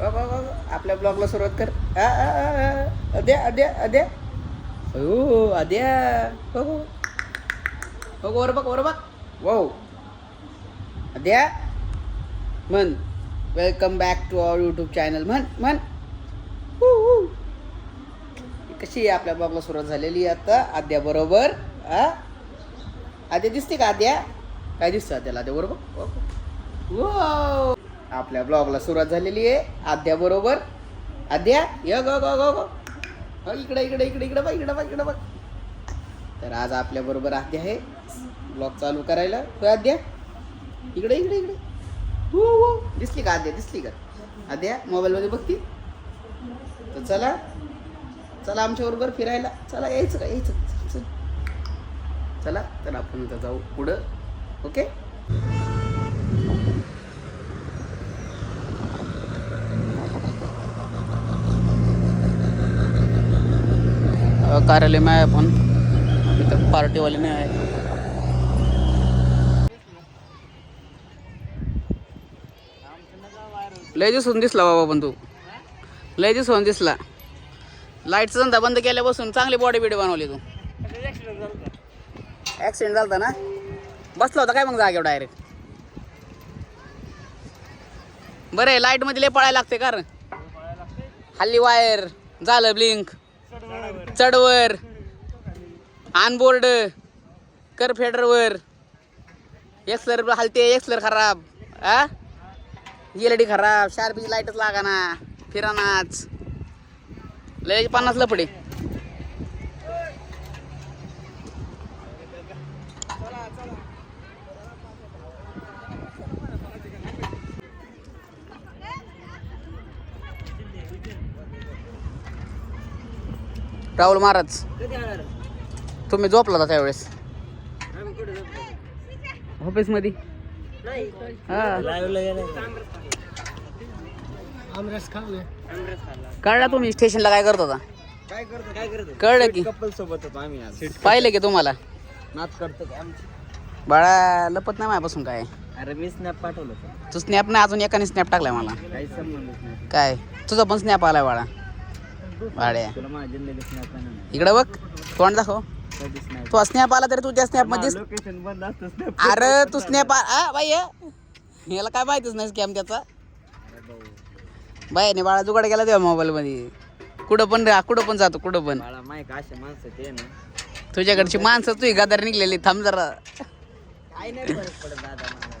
आपल्या ब्लॉगला सुरुवात कर. अद्या अद्या अद्या हो अद्या हो हो. हो वर बघ वर बघ. वो अद्या म्हण. Welcome back to our YouTube channel म्हण म्हण. कशी आहे आपल्या ब्लॉगला सुरुवात झालेली आहे आता? आद्या बरोबर आ? आद्या दिसते का आद्या काय दिसतं आद्याला आद्या बरोबर? वो आपल्या ब्लॉगला सुरुवात झालेली आहे. आद्या बरोबर. आद्या य ग ग ग इकडे इकडे इकडे इकडे बघ इकडे बघ इकडे बघ. तर आज आपल्या बरोबर आद्या आहे. ब्लॉग चालू करायला. होय आद्या? इकडे इकडे इकडे. हो हो. दिसली का आद्या? दिसली का? आद्या मोबाईलमध्ये बघती? तर चला. चला आमच्या बरोबर फिरायला. चला यायचं का? यायचं. चल, चल. चला तर आपण जाऊ पुढं. ओके? कार्यालय में आहे आपण. इथं पार्टीवाले नाही आहे. लय दिसून दिसला बाबा पण तू. लय दिसून दिसला. लाईटचा धंदा बंद केल्यापासून चांगली बॉडी बिडी बनवली तू. ॲक्सिडेंट झाला ना? बसला होता काय मग जागेवर डायरेक्ट बरं आहे लाईटमध्ये लय पळायला लागते कारण हल्ली वायर झालं ब्लिंक चढवर. ऑनबोर्ड कर फेडरवर एक्सलर हलते एक्सलर खराब. आ? एल डी खराब. शार्पीची लाईटच लागाना. फिरानाच. लय पन्नास लपडे राहुल महाराज. तुम्ही झोपला होता त्यावेळेस. ऑफिसमध्ये हा. आमरस खाल्ले. कळला तुम्ही स्टेशनला काय करत होता? काय करतो काय करतो कळलं की. कपल सोबत होतो आम्ही आज. पाहिलं की तुम्हाला? नाच करतो की आमची. बाळा लपत नाही माझ्यापासून काय? अरे मी स्नॅप पाठवलं. होतं तू स्नॅप नाही अजून एकाने स्नॅप टाकलाय मला. काही संबंधच नाही. काय? तुझा पण स्नॅप आलाय बाळा. तुला नाही इकडे बघ तोंड दाखव. तू स्नॅप आला तरी तू त्या स्नॅपमध्ये लोकेशन बंद असतं स्नॅप अरे तू स्नॅप आ बाई हे. याला काय माहितीच नाही स्कॅम त्याचा. बाई नाही बाळा जुगाड गेला तेव्हा मोबाईल मध्ये. कुठं पण राहा कुठं पण जातो कुठं पण. बाळा माहिती अशा माणसं ते ना. तुझ्याकडची माणसं तुझी गदार निघलेली थांब जरा. काय नाही फरक पडत दादा मला.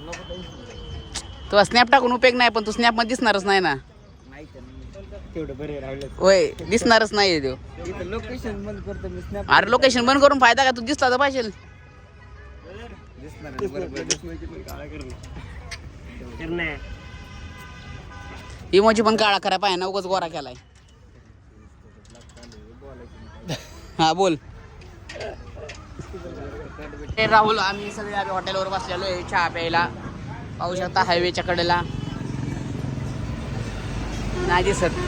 नको tension. तुला स्नॅप टाकून उपयोग नाही पण तू स्नॅपमध्ये दिसणारच नाही ना. तेवढं बरे राहिलं होय दिसणारच नाही तो इथं लोकेशन बंद करतो मी स्नॅप अरे लोकेशन बंद करून फायदा काय तू दिसला तर पाहिजे. दिसणार नाही, बरोबर दिसणार. इमोजी पण काळा करा पाहिजे ना उगाच गोरा केलाय. हा बोल. ए, राहुल आम्ही सगळे आम्ही हॉटेलवर बसलेलो आहे चहा प्यायला. पाहू शकता हायवेच्या कडेला. नाही दिसत.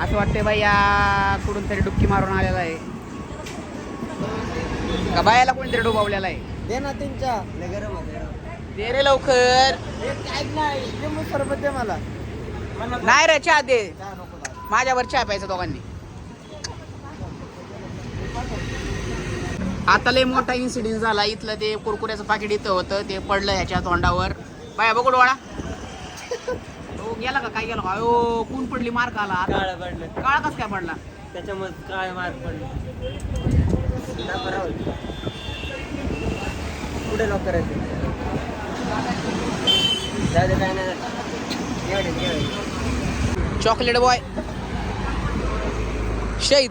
असं वाटतंय बाई या कुठून तरी डुबकी मारून आलेला आहे. का बायाला कोणतरी डुबावलेला आहे? दे ना त्यांच्या. दे रे लवकर. सरबत दे मला. नाही रे चहा दे. माझ्यावर चहा प्यायचा दोघांनी. आता लय मोठा इन्सिडेंट झाला. इथलं ते कुरकुऱ्याचं पाकिट इथं होतं ते पडलं ह्याच्या तोंडावर. बाया बघू डोळा. गेला का? काय गेला अयो कोण पडली? मार्क आला. आता काळं पडलं. काळा कस काय पडला? त्याच्यामध्ये काय मार्क पडले. कुठे लॉक करायचं जाऊ दे काय नाही एवढे एवढे चॉकलेट बॉय शहीद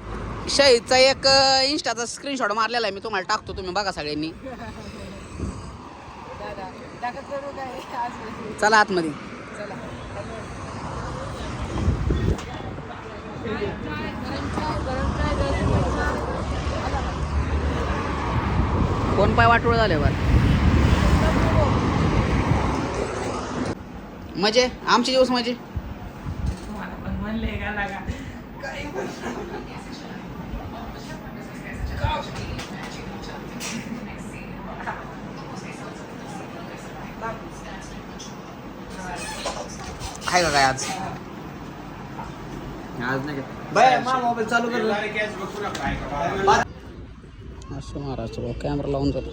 शहीदचा एक इंस्टाचा स्क्रीनशॉट मारलेला आहे. मी तुम्हाला टाकतो तुम्ही बघा सगळ्यांनी. चला आतमध्ये. कोण पाय वाटोळ झाले बर? म्हणजे आमचे दिवस म्हणजे आहे का काय आज? आज नाही बाय मा मोबाईल चालू कर. असं महाराष्ट्र भाऊ कॅमेरा लावून जातो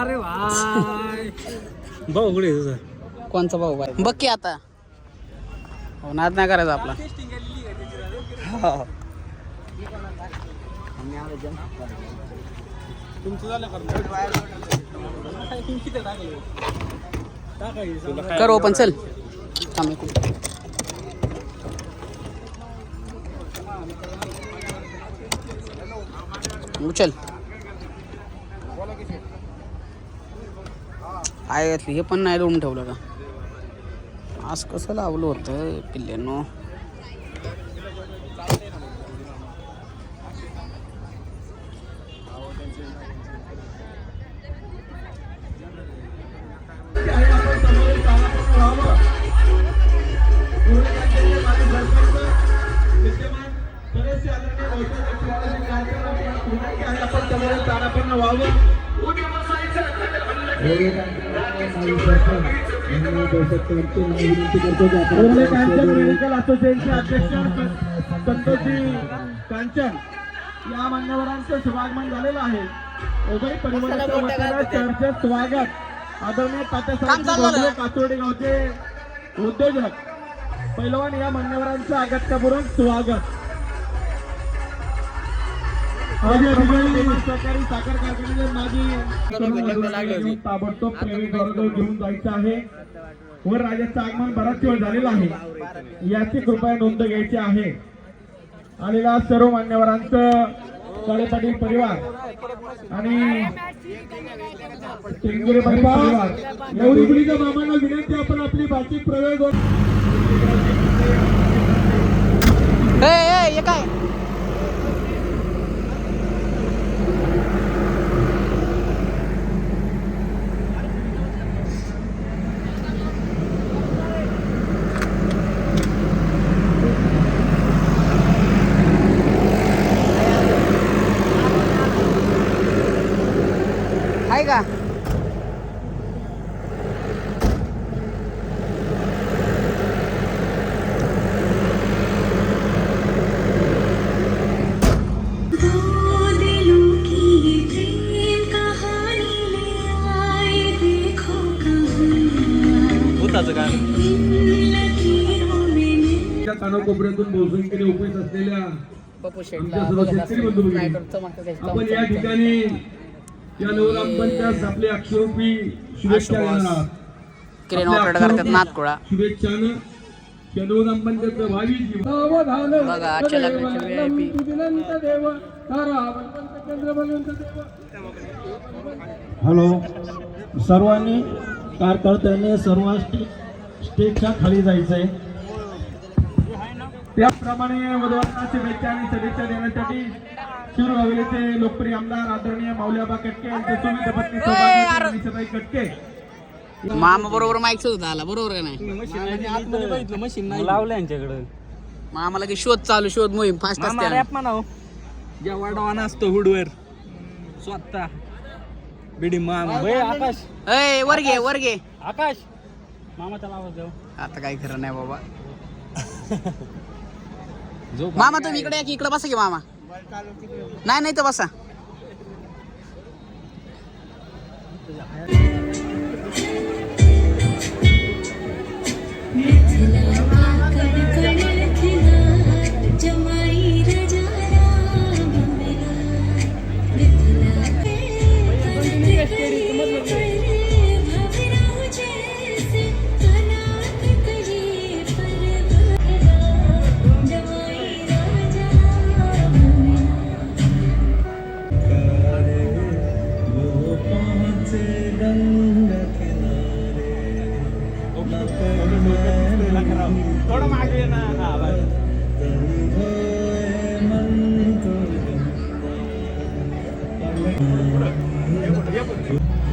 अरे भाई. भाऊ कुठे तुझा? कोणचा भाऊ बाय? बघ की आता. हो नाद नाही करायचा आपला. हो. तुमचं झालं कर ओपन चल. थांब. उचल आहे हे पण नाही लावून ठेवलं का? आज कसं लावलं होतं पिल्ल्यानो? मेडिकल असोसिएशनचे अध्यक्ष संतोषजी कांचन या मान्यवरांचं स्वागमन झालेलं आहे. उभय परिवाराच्या वतीनं चर्चेत स्वागत. आदरणीय तात्यासाहेब कातोडे गावचे उद्योजक. पैलवान या मान्यवरांचं आगतपूर्वक स्वागत. सहकारी साखर कारखान्याचे माजी ताबडतोब प्रेरित घेऊन जायचं आहे. व राजाचं आगमन बराच वेळ झालेलं आहे. याची कृपया नोंद घ्यायची आहे. आलेल्या सर्व मान्यवरांचं काळे पाटील परिवार आणि टेंगुरे परिवार. एवढी मुलीच्या मामांना विनंती आपण आपली भाषिक प्रयोग हे काय आहे का दो दिलों की ये प्रेम कहानी ले आए देखो कहानी भूताचं काय इन लकीरों कानाकोपऱ्यातून बहुसंख्येने उपस्थित असलेल्या बंधू भगिनी, आपण या ठिकाणी या नवरामपंचास आपले अक्षरूपी शुभेच्छा देणार. करतात शुभेच्छानं या भावी बघा आजच्या लग्नाचे. हॅलो. सर्वांनी कार्यकर्त्यांनी सर्व स्टे- स्टेजच्या खाली जायचंय. त्याप्रमाणे वधूवरांना शुभेच्छा आणि सदिच्छा देण्यासाठी शिरूर हवेलीचे लोकप्रिय आमदार आदरणीय माऊलीआबा कटके यांचे पत्नी कटके. मामा बरोबर माईक सुद्धा आला बरोबर का नाही? मशीन लावलं यांच्याकडं. मामाला की शोध चालू शोध मोहीम फास्ट मामा असते. रॅप म्हणाव. जेव्हा डॉन असतो हुडवर स्वतः. बिडी मामा. होय आकाश. ए वर घे वर घे. आकाश. मामाचा आवाज देऊ. आता काही खरं नाही बाबा. मामा तुम्ही इकडे या की इकडे बसा की मामा. नाही नाही तर बसा. लय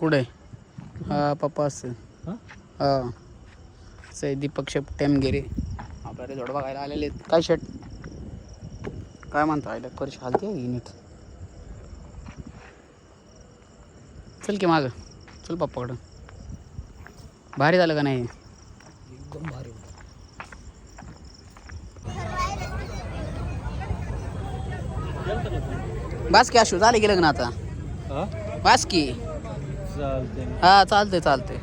कुठे? हा पप्पा असतील. हा? से दीपक शेप टेमगिरी आपल्याला जोड बघायला आलेले आहेत. काय शर्ट काय म्हणता आयला कर्श हालते आहे नीट चल की माग. चल पप्पाकडं. भारी झालं का नाही? एकदम भारी बास की आशू झाले की लग्न आता? बास की. हा चालते चालते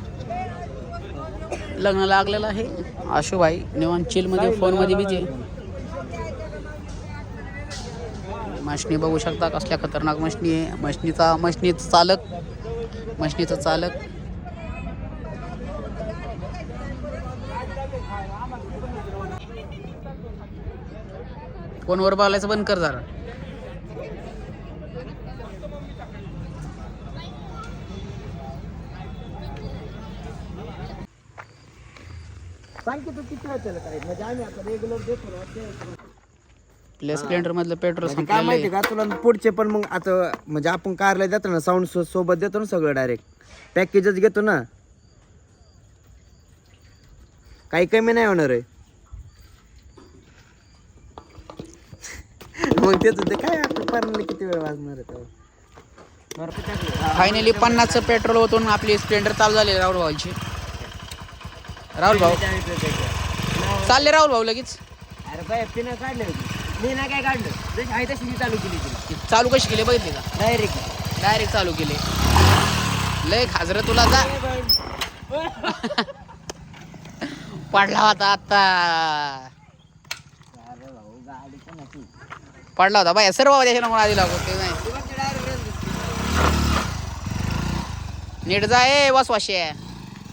लग्न लागलेलं आहे. आशुभाई निवान चिलमध्ये फोनमध्ये बिजी मशनी बघू शकता कसल्या खतरनाक मशनी आहे. मशनीचा मशनीचा चालक. मशनीचा चालक. फोनवर बोलायचं बंद कर जरा. आपल्या स्प्लेंडर मधलं पेट्रोल म्हणजे काय माहिती का तुला पुढचे पण मग आता म्हणजे आपण कारला देतो ना साऊंड सोबत देतो ना सगळं डायरेक्ट पॅकेजच घेतो ना. काही कमी नाही होणार आहे. मग तेच ते काय आपलं परमाने किती वेळ वाजणार आहे तेव्हा? फायनली पन्नासचं पेट्रोल ओतून आपली स्प्लेंडर चालू झाली राहुल भाऊची राहुल भाऊ. चालले राहुल भाऊ लगेच. अरे बाय पिनं काढले होते. मी नाही काय काढलं? जशी आहे तशी मी चालू केली तिला चालू कशी केली बघितली का? डायरेक्ट डायरेक्ट चालू केली. लय खाजर तुला जा. पडला होता आता पडला होता बाय. सर्व त्याच्या आधी लागतो ते नाही. नीट जाय बस वाशे.